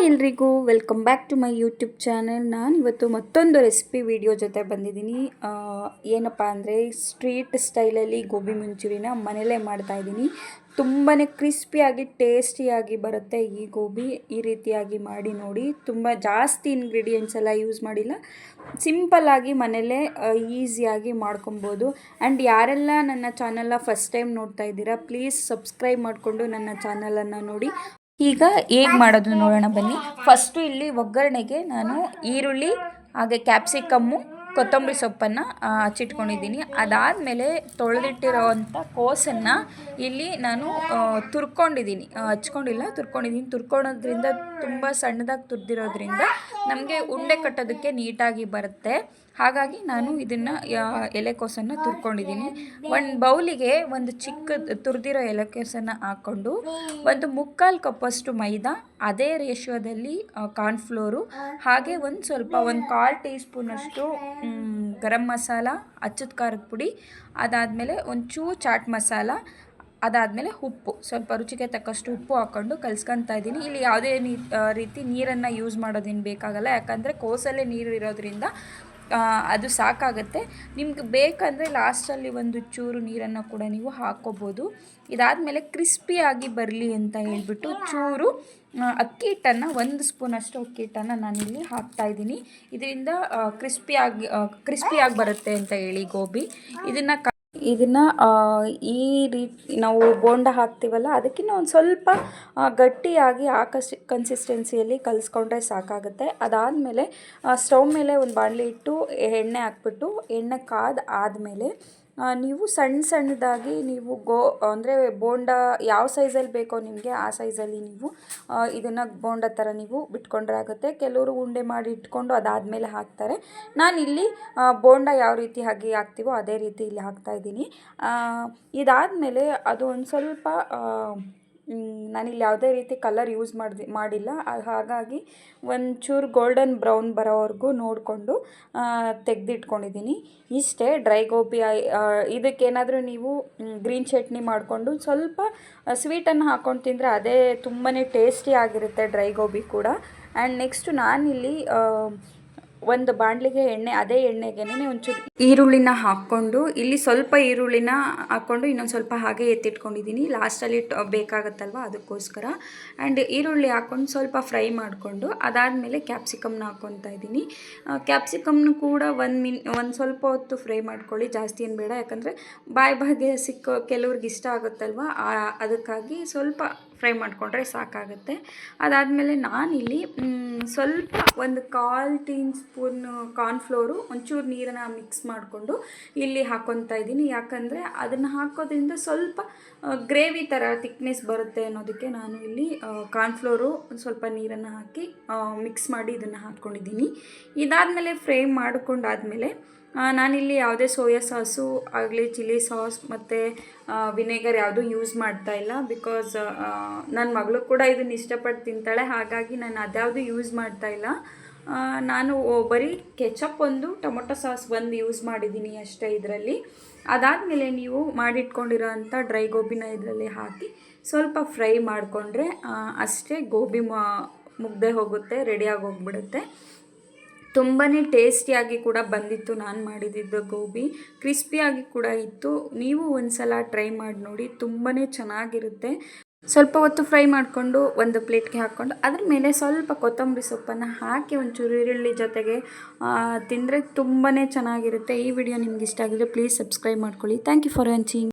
Hi ಎಲ್ರಿಗೂ welcome back to my YouTube channel. ನಾನು ಇವತ್ತು ಮತ್ತೊಂದು ರೆಸಿಪಿ ವಿಡಿಯೋ ಜೊತೆ ಬಂದಿದ್ದೀನಿ. ಏನಪ್ಪ ಅಂದರೆ ಸ್ಟ್ರೀಟ್ ಸ್ಟೈಲಲ್ಲಿ ಗೋಬಿ ಮಂಚೂರಿನ ಮನೇಲೇ ಮಾಡ್ತಾಯಿದ್ದೀನಿ ತುಂಬಾ ಕ್ರಿಸ್ಪಿಯಾಗಿ, ಟೇಸ್ಟಿಯಾಗಿ ಬರುತ್ತೆ ಈ ಗೋಬಿ. ಈ ರೀತಿಯಾಗಿ ಮಾಡಿ ನೋಡಿ. ತುಂಬ ಜಾಸ್ತಿ ಇಂಗ್ರೀಡಿಯೆಂಟ್ಸ್ ಎಲ್ಲ ಯೂಸ್ ಮಾಡಿಲ್ಲ. ಸಿಂಪಲ್ಲಾಗಿ ಮನೇಲೇ ಈಸಿಯಾಗಿ ಮಾಡ್ಕೊಬೋದು. ಆ್ಯಂಡ್ ಯಾರೆಲ್ಲ ನನ್ನ ಚಾನಲ್ನ ಫಸ್ಟ್ ಟೈಮ್ ನೋಡ್ತಾ ಇದ್ದೀರಾ ಪ್ಲೀಸ್ ಸಬ್ಸ್ಕ್ರೈಬ್ ಮಾಡಿಕೊಂಡು ನನ್ನ ಚಾನಲನ್ನು ನೋಡಿ. ಈಗ ಹೇಗೆ ಮಾಡೋದು ನೋಡೋಣ ಬನ್ನಿ. ಫಸ್ಟು ಇಲ್ಲಿ ಒಗ್ಗರಣೆಗೆ ನಾನು ಈರುಳ್ಳಿ ಹಾಗೆ ಕ್ಯಾಪ್ಸಿಕಮ್ಮು ಕೊತ್ತಂಬರಿ ಸೊಪ್ಪನ್ನು ಹಚ್ಚಿಟ್ಕೊಂಡಿದ್ದೀನಿ. ಅದಾದಮೇಲೆ ತೊಳೆದಿಟ್ಟಿರೋವಂಥ ಕೋಸನ್ನು ಇಲ್ಲಿ ನಾನು ತುರ್ಕೊಂಡಿದ್ದೀನಿ. ಹಚ್ಕೊಂಡಿಲ್ಲ, ತುರ್ಕೊಂಡಿದ್ದೀನಿ. ತುರ್ಕೊಳೋದ್ರಿಂದ ತುಂಬ ಸಣ್ಣದಾಗಿ ತುರಿದಿರೋದ್ರಿಂದ ನಮಗೆ ಉಂಡೆ ಕಟ್ಟೋದಕ್ಕೆ ನೀಟಾಗಿ ಬರುತ್ತೆ. ಹಾಗಾಗಿ ನಾನು ಇದನ್ನು ಎಲೆಕೋಸನ್ನು ತುರ್ಕೊಂಡಿದ್ದೀನಿ. ಒಂದು ಬೌಲಿಗೆ ಒಂದು ಚಿಕ್ಕ ತುರಿದಿರೋ ಎಲೆಕೋಸನ್ನು ಹಾಕ್ಕೊಂಡು, ಒಂದು ಮುಕ್ಕಾಲು ಕಪ್ಪಷ್ಟು ಮೈದಾ, ಅದೇ ರೇಷಿಯೋದಲ್ಲಿ ಕಾರ್ನ್ಫ್ಲೋರು, ಹಾಗೆ ಒಂದು ಸ್ವಲ್ಪ, ಒಂದು ಕಾಲು ಟೀ ಸ್ಪೂನಷ್ಟು ಗರಂ ಮಸಾಲ ಅಚ್ಚದ ಖಾರದ ಪುಡಿ, ಅದಾದಮೇಲೆ ಒಂಚೂರು ಚಾಟ್ ಮಸಾಲ, ಅದಾದಮೇಲೆ ಉಪ್ಪು. ಸ್ವಲ್ಪ ರುಚಿಗೆ ತಕ್ಕಷ್ಟು ಉಪ್ಪು ಹಾಕ್ಕೊಂಡು ಕಲ್ಸ್ಕೊತಾ ಇದ್ದೀನಿ. ಇಲ್ಲಿ ಯಾವುದೇ ರೀತಿ ನೀರನ್ನು ಯೂಸ್ ಮಾಡೋದೇನು ಬೇಕಾಗಲ್ಲ. ಯಾಕಂದರೆ ಕೋಸಲ್ಲೇ ನೀರು ಇರೋದ್ರಿಂದ ಅದು ಸಾಕಾಗುತ್ತೆ. ನಿಮ್ಗೆ ಬೇಕಂದರೆ ಲಾಸ್ಟಲ್ಲಿ ಒಂದು ಚೂರು ನೀರನ್ನು ಕೂಡ ನೀವು ಹಾಕ್ಕೋಬೋದು ಇದಾದಮೇಲೆ ಕ್ರಿಸ್ಪಿಯಾಗಿ ಬರಲಿ ಅಂತ ಹೇಳ್ಬಿಟ್ಟು ಚೂರು ಅಕ್ಕಿ ಹಿಟ್ಟನ್ನು, ಒಂದು ಸ್ಪೂನಷ್ಟು ಅಕ್ಕಿ ಹಿಟ್ಟನ್ನು ನಾನಿಲ್ಲಿ ಹಾಕ್ತಾಯಿದ್ದೀನಿ ಇದರಿಂದ ಕ್ರಿಸ್ಪಿಯಾಗಿ ಕ್ರಿಸ್ಪಿಯಾಗಿ ಬರುತ್ತೆ ಅಂತ ಹೇಳಿ ಗೋಬಿ. ಇದನ್ನು ಇದನ್ನು ಈ ರೀತಿ ನಾವು ಬೋಂಡ ಹಾಕ್ತೀವಲ್ಲ ಅದಕ್ಕಿಂತ ಒಂದು ಸ್ವಲ್ಪ ಗಟ್ಟಿಯಾಗಿ ಆ ಕನ್ಸಿಸ್ಟೆನ್ಸಿಯಲ್ಲಿ ಕಲಿಸ್ಕೊಂಡ್ರೆ ಸಾಕಾಗುತ್ತೆ. ಅದಾದಮೇಲೆ ಸ್ಟವ್ ಮೇಲೆ ಒಂದು ಬಾಣಲಿ ಇಟ್ಟು ಎಣ್ಣೆ ಹಾಕ್ಬಿಟ್ಟು, ಎಣ್ಣೆ ಕಾದ ಆದಮೇಲೆ ನೀವು ಸಣ್ಣ ಸಣ್ಣದಾಗಿ ನೀವು ಗೋ, ಅಂದರೆ ಬೋಂಡ ಯಾವ ಸೈಜಲ್ಲಿ ಬೇಕೋ ನಿಮಗೆ ಆ ಸೈಜಲ್ಲಿ ನೀವು ಇದನ್ನು ಬೋಂಡ ಥರ ನೀವು ಬಿಟ್ಕೊಂಡ್ರೆ ಆಗುತ್ತೆ. ಕೆಲವರು ಉಂಡೆ ಮಾಡಿ ಇಟ್ಕೊಂಡು ಅದಾದಮೇಲೆ ಹಾಕ್ತಾರೆ. ನಾನಿಲ್ಲಿ ಇಲ್ಲಿ ಬೋಂಡ ಯಾವ ರೀತಿ ಹಾಗೆ ಹಾಕ್ತೀವೋ ಅದೇ ರೀತಿ ಇಲ್ಲಿ ಹಾಕ್ತಾ ಇದ್ದೀನಿ. ಇದಾದಮೇಲೆ ಅದು ಒಂದು ಸ್ವಲ್ಪ ನಾನಿಲ್ಲಿ ಯಾವುದೇ ರೀತಿ ಕಲರ್ ಯೂಸ್ ಮಾಡ್ದಿ, ಮಾಡಿಲ್ಲ. ಹಾಗಾಗಿ ಒಂಚೂರು ಗೋಲ್ಡನ್ ಬ್ರೌನ್ ಬರೋವರೆಗೂ ನೋಡಿಕೊಂಡು ತೆಗೆದಿಟ್ಕೊಂಡಿದ್ದೀನಿ. ಇಷ್ಟೇ ಡ್ರೈ ಗೋಬಿ ಇದಕ್ಕೇನಾದರೂ ನೀವು ಗ್ರೀನ್ ಚಟ್ನಿ ಮಾಡಿಕೊಂಡು ಸ್ವಲ್ಪ ಸ್ವೀಟನ್ನು ಹಾಕ್ಕೊಂಡು ತಿಂದರೆ ಅದೇ ತುಂಬಾ ಟೇಸ್ಟಿ ಆಗಿರುತ್ತೆ ಡ್ರೈ ಗೋಬಿ ಕೂಡ. ಆ್ಯಂಡ್ ನೆಕ್ಸ್ಟು ನಾನಿಲ್ಲಿ ಒಂದು ಬಾಣಲಿಗೆ ಎಣ್ಣೆ, ಅದೇ ಎಣ್ಣೆಗೇನೆ ಒಂಚೂರು ಈರುಳ್ಳಿನ ಹಾಕ್ಕೊಂಡು, ಇಲ್ಲಿ ಸ್ವಲ್ಪ ಈರುಳ್ಳಿನ ಹಾಕ್ಕೊಂಡು ಇನ್ನೊಂದು ಸ್ವಲ್ಪ ಹಾಗೆ ಎತ್ತಿಟ್ಕೊಂಡಿದ್ದೀನಿ ಲಾಸ್ಟಲ್ಲಿ ಬೇಕಾಗತ್ತಲ್ವ ಅದಕ್ಕೋಸ್ಕರ. ಆ್ಯಂಡ್ ಈರುಳ್ಳಿ ಹಾಕ್ಕೊಂಡು ಸ್ವಲ್ಪ ಫ್ರೈ ಮಾಡಿಕೊಂಡು, ಅದಾದಮೇಲೆ ಕ್ಯಾಪ್ಸಿಕಮ್ನ ಹಾಕ್ಕೊತಾ ಇದ್ದೀನಿ ಕ್ಯಾಪ್ಸಿಕಮ್ನು ಕೂಡ ಒಂದು ಮಿನ್, ಒಂದು ಸ್ವಲ್ಪ ಹೊತ್ತು ಫ್ರೈ ಮಾಡ್ಕೊಳ್ಳಿ. ಜಾಸ್ತಿ ಏನು ಬೇಡ. ಯಾಕಂದರೆ ಬಾಯಿ ಬಾಯಿಗೆ ಸಿಕ್ಕೋ ಕೆಲವ್ರಿಗೆ ಇಷ್ಟ ಆಗುತ್ತಲ್ವ? ಅದಕ್ಕಾಗಿ ಸ್ವಲ್ಪ ಫ್ರೈ ಮಾಡಿಕೊಂಡ್ರೆ ಸಾಕಾಗುತ್ತೆ. ಅದಾದಮೇಲೆ ನಾನಿಲ್ಲಿ ಸ್ವಲ್ಪ ಒಂದು ಕಾಲು ಟೀನ್ ಸ್ಪೂನ್ ಕಾರ್ನ್ಫ್ಲೋರು, ಒಂಚೂರು ನೀರನ್ನು ಮಿಕ್ಸ್ ಮಾಡಿಕೊಂಡು ಇಲ್ಲಿ ಹಾಕ್ಕೊತಾ ಇದ್ದೀನಿ. ಯಾಕಂದರೆ ಅದನ್ನು ಹಾಕೋದ್ರಿಂದ ಸ್ವಲ್ಪ ಗ್ರೇವಿ ಥರ ತಿಕ್ನೆಸ್ ಬರುತ್ತೆ ಅನ್ನೋದಕ್ಕೆ ನಾನು ಇಲ್ಲಿ ಕಾರ್ನ್ಫ್ಲೋರು ಸ್ವಲ್ಪ ನೀರನ್ನು ಹಾಕಿ ಮಿಕ್ಸ್ ಮಾಡಿ ಇದನ್ನು ಹಾಕ್ಕೊಂಡಿದ್ದೀನಿ ಇದಾದಮೇಲೆ ಫ್ರೈ ಮಾಡಿಕೊಂಡಾದಮೇಲೆ ನಾನಿಲ್ಲಿ ಯಾವುದೇ ಸೋಯಾ ಸಾಸು ಆಗಲಿ, ಚಿಲ್ಲಿ ಸಾಸ್ ಮತ್ತು ವಿನೆಗರ್ ಯಾವುದೂ ಯೂಸ್ ಮಾಡ್ತಾ ಇಲ್ಲ ಬಿಕಾಸ್ ನನ್ನ ಮಗಳು ಕೂಡ ಇದನ್ನು ಇಷ್ಟಪಟ್ಟು ತಿಂತಾಳೆ. ಹಾಗಾಗಿ ನಾನು ಅದ್ಯಾವುದು ಯೂಸ್ ಮಾಡ್ತಾ ಇಲ್ಲ. ನಾನು ಬರೀ ಕೆಚಪ್ ಒಂದು, ಟೊಮೊಟೊ ಸಾಸ್ ಒಂದು ಯೂಸ್ ಮಾಡಿದ್ದೀನಿ ಅಷ್ಟೇ ಇದರಲ್ಲಿ. ಅದಾದಮೇಲೆ ನೀವು ಮಾಡಿಟ್ಕೊಂಡಿರೋ ಅಂಥ ಡ್ರೈ ಗೋಬಿನ ಇದರಲ್ಲಿ ಹಾಕಿ ಸ್ವಲ್ಪ ಫ್ರೈ ಮಾಡಿಕೊಂಡ್ರೆ ಅಷ್ಟೇ ಗೋಬಿ ಮುಗ್ದೆ ಹೋಗುತ್ತೆ ರೆಡಿಯಾಗಿ ಹೋಗ್ಬಿಡುತ್ತೆ. ತುಂಬಾ ಟೇಸ್ಟಿಯಾಗಿ ಕೂಡ ಬಂದಿತ್ತು ನಾನು ಮಾಡಿದ್ದಿದ್ದು ಗೋಬಿ. ಕ್ರಿಸ್ಪಿಯಾಗಿ ಕೂಡ ಇತ್ತು. ನೀವು ಒಂದು ಸಲ ಟ್ರೈ ಮಾಡಿ ನೋಡಿ ತುಂಬಾ ಚೆನ್ನಾಗಿರುತ್ತೆ. ಸ್ವಲ್ಪ ಹೊತ್ತು ಫ್ರೈ ಮಾಡಿಕೊಂಡು ಒಂದು ಪ್ಲೇಟ್ಗೆ ಹಾಕ್ಕೊಂಡು ಅದ್ರ ಮೇಲೆ ಸ್ವಲ್ಪ ಕೊತ್ತಂಬರಿ ಸೊಪ್ಪನ್ನು ಹಾಕಿ ಒಂಚೂರು ಈರುಳ್ಳಿ ಜೊತೆಗೆ ತಿಂದರೆ ತುಂಬಾ ಚೆನ್ನಾಗಿರುತ್ತೆ. ಈ ವಿಡಿಯೋ ನಿಮ್ಗೆ ಇಷ್ಟ ಆಗಿದ್ರೆ ಪ್ಲೀಸ್ ಸಬ್ಸ್ಕ್ರೈಬ್ ಮಾಡ್ಕೊಳ್ಳಿ. Thank you for watching